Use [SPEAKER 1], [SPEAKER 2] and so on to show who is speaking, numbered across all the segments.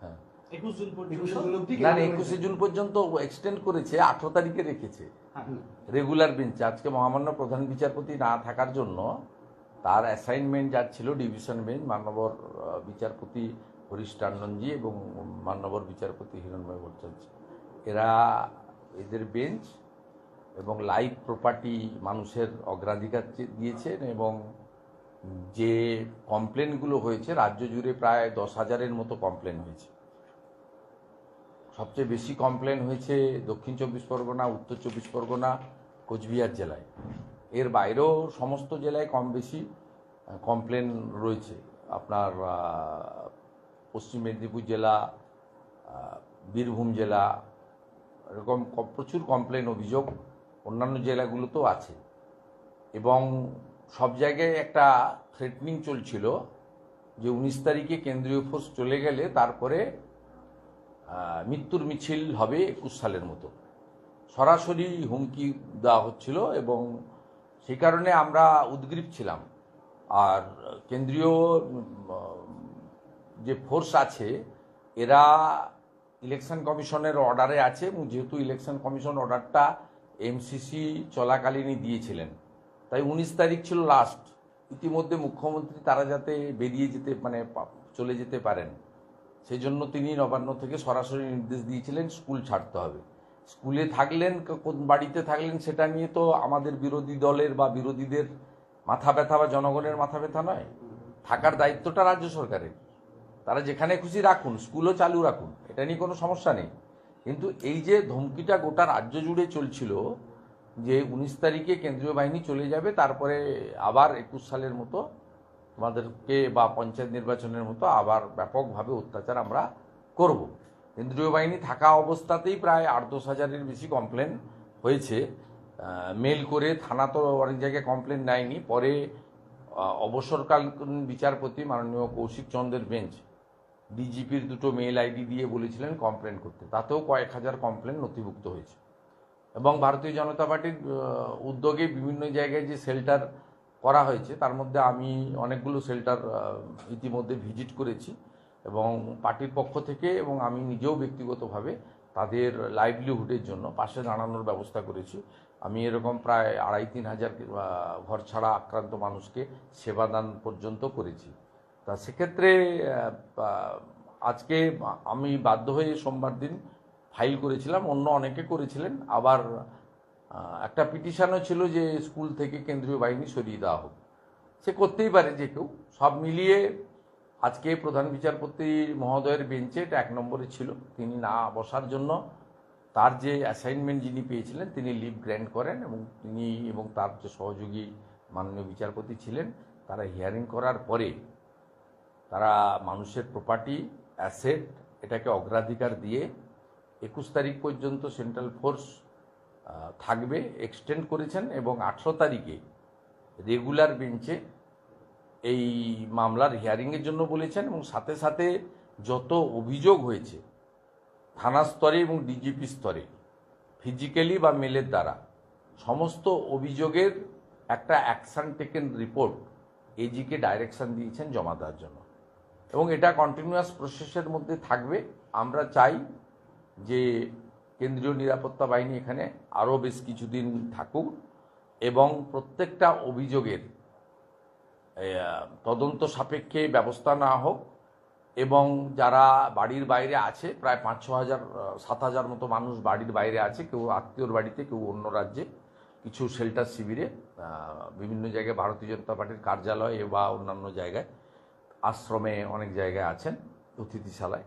[SPEAKER 1] হ্যাঁ।
[SPEAKER 2] একুশ জুন পর্যন্ত।
[SPEAKER 1] এক্সটেন্ড করেছে আঠারো তারিখে রেখেছে।
[SPEAKER 2] হ্যাঁ।
[SPEAKER 1] রেগুলার বেঞ্চে আজকে মহামান্য প্রধান বিচারপতি না থাকার জন্য তার অ্যাসাইনমেন্ট যার ছিল ডিভিশন বেঞ্চ মান্যবর বিচারপতি হরিশ টান্ডনজি এবং মান্যবর বিচারপতি হিরণময় ভট্টাচার্য এরা এদের বেঞ্চ এবং লাইভ প্রপার্টি মানুষের অগ্রাধিকার দিয়েছেন এবং যে কমপ্লেনগুলো হয়েছে, রাজ্য জুড়ে প্রায় দশ হাজারের মতো কমপ্লেন হয়েছে। সবচেয়ে বেশি কমপ্লেন হয়েছে দক্ষিণ চব্বিশ পরগনা, উত্তর চব্বিশ পরগনা, কোচবিহার জেলায়। এর বাইরেও সমস্ত জেলায় কম বেশি কমপ্লেন রয়েছে। আপনার পশ্চিম মেদিনীপুর জেলা বীরভূম জেলা, এরকম প্রচুর কমপ্লেন অভিযোগ। অন্যান্য জেলাগুলোতেও আছে। এবং সব জায়গায় একটা থ্রেটনিং চলছিল যে উনিশ তারিখে কেন্দ্রীয় ফোর্স চলে গেলে তারপরে মৃত্যুর মিছিল হবে একুশ সালের মতো। সরাসরি হুমকি দেওয়া হচ্ছিল এবং সেই কারণে আমরা উদ্গ্রীব ছিলাম। আর কেন্দ্রীয় যে ফোর্স আছে, এরা ইলেকশন কমিশনের অর্ডারে আছে যেহেতু ইলেকশন কমিশন অর্ডারটা এমসিসি চলাকালীনই দিয়েছিলেন। তাই উনিশ তারিখ ছিল লাস্ট ইতিমধ্যে মুখ্যমন্ত্রী তারা যাতে বেরিয়ে যেতে মানে চলে যেতে পারেন সেই জন্য তিনি নবান্ন থেকে সরাসরি নির্দেশ দিয়েছিলেন স্কুল ছাড়তে হবে। স্কুলে থাকলেন কোন বাড়িতে থাকলেন সেটা নিয়ে তো আমাদের বিরোধী দলের বা বিরোধীদের মাথা ব্যথা বা জনগণের মাথা ব্যথা নয়। থাকার দায়িত্বটা রাজ্য সরকারের। তারা যেখানে খুশি রাখুন, স্কুলও চালু রাখুন, এটা নিয়ে কোনো সমস্যা নেই। কিন্তু এই যে ধমকিটা গোটা রাজ্য জুড়ে চলছিল যে উনিশ তারিখে কেন্দ্রীয় বাহিনী চলে যাবে, তারপরে আবার একুশ সালের মতো আমাদেরকে বা পঞ্চায়েত নির্বাচনের মতো আবার ব্যাপকভাবে অত্যাচার আমরা করব। কেন্দ্রীয় বাহিনী থাকা অবস্থাতেই প্রায় আট দশ হাজারের বেশি কমপ্লেন হয়েছে। মেল করে থানা তো অনেক জায়গায় কমপ্লেন নেয়নি, পরে অবসরকালীন বিচারপতি মাননীয় কৌশিক চন্দ্রের বেঞ্চ ডিজিপির দুটো মেল আইডি দিয়ে বলেছিলেন কমপ্লেন করতে। তাতেও কয়েক হাজার কমপ্লেন নথিভুক্ত হয়েছে। এবং ভারতীয় জনতা পার্টির উদ্যোগে বিভিন্ন জায়গায় যে শেল্টার করা হয়েছে, তার মধ্যে আমি অনেকগুলো শেল্টার ইতিমধ্যে ভিজিট করেছি এবং পার্টির পক্ষ থেকে এবং আমি নিজেও ব্যক্তিগতভাবে তাদের লাইভলিহুডের জন্য পাশে দাঁড়ানোর ব্যবস্থা করেছি। আমি এরকম প্রায় আড়াই তিন হাজার ঘর ছাড়া আক্রান্ত মানুষকে সেবাদান পর্যন্ত করেছি। তা সেক্ষেত্রে আজকে আমি বাধ্য হয়ে সোমবার দিন ফাইল করেছিলাম, অন্য অনেকে করেছিলেন। আবার একটা পিটিশনও ছিল যে স্কুল থেকে কেন্দ্রীয় বাহিনী সরিয়ে দেওয়া হোক। সে করতেই পারে যে কেউ। সব মিলিয়ে আজকে প্রধান বিচারপতি মহোদয়ের বেঞ্চে এটা এক নম্বরে ছিল। তিনি না বসার জন্য তার যে অ্যাসাইনমেন্ট যিনি পেয়েছিলেন, তিনি লিভ গ্র্যান্ট করেন এবং তিনি এবং তার যে সহযোগী মাননীয় বিচারপতি ছিলেন, তারা হিয়ারিং করার পরে তারা মানুষের প্রপার্টি অ্যাসেট এটাকে অগ্রাধিকার দিয়ে একুশ তারিখ পর্যন্ত সেন্ট্রাল ফোর্স থাকবে এক্সটেন্ড করেছেন এবং আঠেরো তারিখে রেগুলার বেঞ্চে এই মামলার হিয়ারিংয়ের জন্য বলেছেন এবং সাথে সাথে যত অভিযোগ হয়েছে, থানা স্তরে এবং ডিজিপি স্তরে ফিজিক্যালি বা মেলের দ্বারা, সমস্ত অভিযোগের একটা অ্যাকশন টেকেন রিপোর্ট এজিকে ডাইরেকশন দিয়েছেন জমা দেওয়ার জন্য। এবং এটা কন্টিনিউয়াস প্রসেসের মধ্যে থাকবে। আমরা চাই যে কেন্দ্রীয় নিরাপত্তা বাহিনী এখানে আরও বেশ কিছুদিন থাকুক এবং প্রত্যেকটা অভিযোগের তদন্ত সাপেক্ষে ব্যবস্থা না হোক এবং যারা বাড়ির বাইরে আছে, প্রায় পাঁচ, ছ হাজার সাত হাজার মতো মানুষ বাড়ির বাইরে আছে, কেউ আত্মীয়র বাড়িতে, কেউ অন্য রাজ্যে, কিছু শেল্টার শিবিরে বিভিন্ন জায়গায় ভারতীয় জনতা পার্টির কার্যালয়ে বা অন্যান্য জায়গায়, আশ্রমে অনেক জায়গায় আছেন, অতিথিশালায়।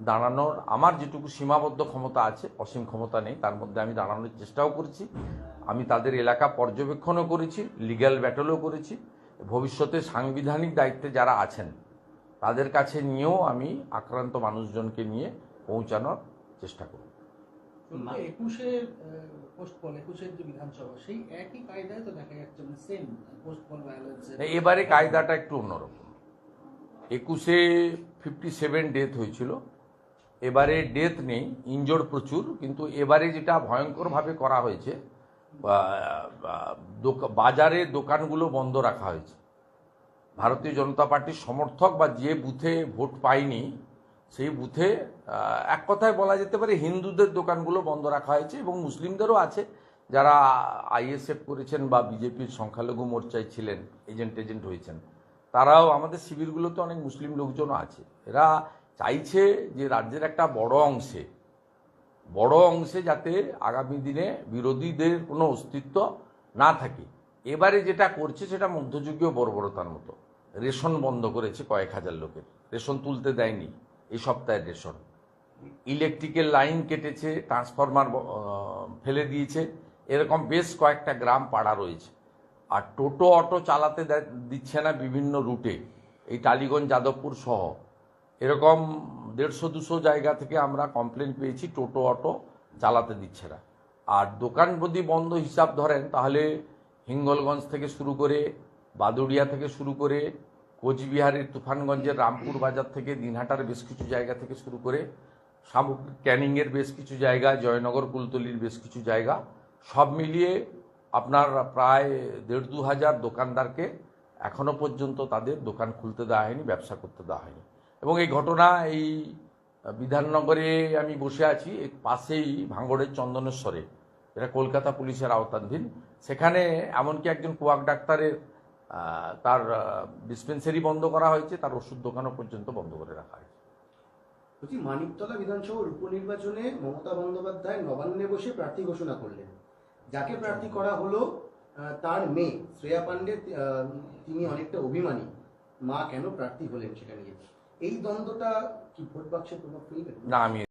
[SPEAKER 1] দাঁড়ানোর আমার যেটুকু সীমাবদ্ধ ক্ষমতা আছে অসীম ক্ষমতা নেই তার মধ্যে আমি দাঁড়ানোর চেষ্টাও করেছি। আমি তাদের এলাকা পর্যবেক্ষণও করেছি লিগ্যাল ব্যাটলও করেছি। ভবিষ্যতে সাংবিধানিক দায়িত্বে যারা আছেন তাদের কাছে নিয়েও আমি আক্রান্ত মানুষজনকে নিয়ে পৌঁছানোর চেষ্টা করব।
[SPEAKER 3] চলতি একুশের পোস্টপল একুশের যে বিধানসভা সেই একই কায়দায় তো দেখা যাচ্ছে মানে সেম পোস্টপল
[SPEAKER 1] এবারে কায়দাটা একটু অন্যরকম। একুশে ফিফটি সেভেন ডেথ হয়েছিল এবারে ডেথ নেই ইনজোর্ড প্রচুর, কিন্তু এবারে যেটা ভয়ঙ্করভাবে করা হয়েছে বাজারে দোকানগুলো বন্ধ রাখা হয়েছে। ভারতীয় জনতা পার্টির সমর্থক বা যে বুথে ভোট পায়নি, সেই বুথে এক কথায় বলা যেতে পারে হিন্দুদের দোকানগুলো বন্ধ রাখা হয়েছে এবং মুসলিমদেরও আছে, যারা আইএসএফ করেছেন বা বিজেপির সংখ্যালঘু মোর্চায় ছিলেন এজেন্ট এজেন্ট হয়েছেন। তারাও আমাদের শিবিরগুলোতে অনেক মুসলিম লোকজনও আছে। এরা চাইছে যে রাজ্যের একটা বড় অংশে বড় অংশে যাতে আগামী দিনে বিরোধীদের কোনো অস্তিত্ব না থাকে। এবারে যেটা করছে সেটা মধ্যযুগীয় বর্বরতার মতো। রেশন বন্ধ করেছে কয়েক হাজার লোকের। রেশন তুলতে দেয়নি এই সপ্তাহের রেশন। ইলেকট্রিকের লাইন কেটেছে, ট্রান্সফরমার ফেলে দিয়েছে। এরকম বেশ কয়েকটা গ্রাম পাড়া রয়েছে। আর টোটো, অটো চালাতে দিচ্ছে না বিভিন্ন রুটে। এই টালিগঞ্জ, যাদবপুর সহ এরকম দেড়শো, দুশো জায়গা থেকে আমরা কমপ্লেন পেয়েছি, টোটো, অটো চালাতে দিচ্ছে না। আর দোকান যদি বন্ধ হিসাব ধরেন, তাহলে হিঙ্গলগঞ্জ থেকে শুরু করে, বাদুড়িয়া থেকে শুরু করে, কোচবিহারের তুফানগঞ্জের রামপুর বাজার থেকে, দিনহাটার বেশ কিছু জায়গা থেকে শুরু করে, সামগ্রিক ক্যানিংয়ের বেশ কিছু জায়গা, জয়নগর, কুলতলির বেশ কিছু জায়গা, সব মিলিয়ে আপনার প্রায় দেড় দু হাজার দোকানদারকে এখনও পর্যন্ত তাদের দোকান খুলতে দেওয়া হয়নি, ব্যবসা করতে দেওয়া হয়নি। এবং এই ঘটনা, এই বিধাননগরে আমি বসে আছি, এর পাশেই ভাঙড়ের চন্দনেশ্বরে। এটা কলকাতা পুলিশের আওতাধীন। সেখানে এমনকি একজন কোয়াক ডাক্তারের তার ডিসপেন্সারি বন্ধ করা হয়েছে, তার ওষুধ দোকানও পর্যন্ত বন্ধ করে রাখা হয়েছে।
[SPEAKER 2] বলছি, মানিকতলা বিধানসভার উপনির্বাচনে মমতা বন্দ্যোপাধ্যায় নবান্নে বসে প্রার্থী ঘোষণা করলেন। যাকে প্রার্থী করা হলো তার মেয়ে, শ্রেয়া পাণ্ডে তিনি অনেকটা অভিমানী। মা কেন প্রার্থী হলেন সেটা নিয়ে? এই দ্বন্দ্বটা কি ভোট বাক্সে প্রভাব ফেলবে
[SPEAKER 1] না আমি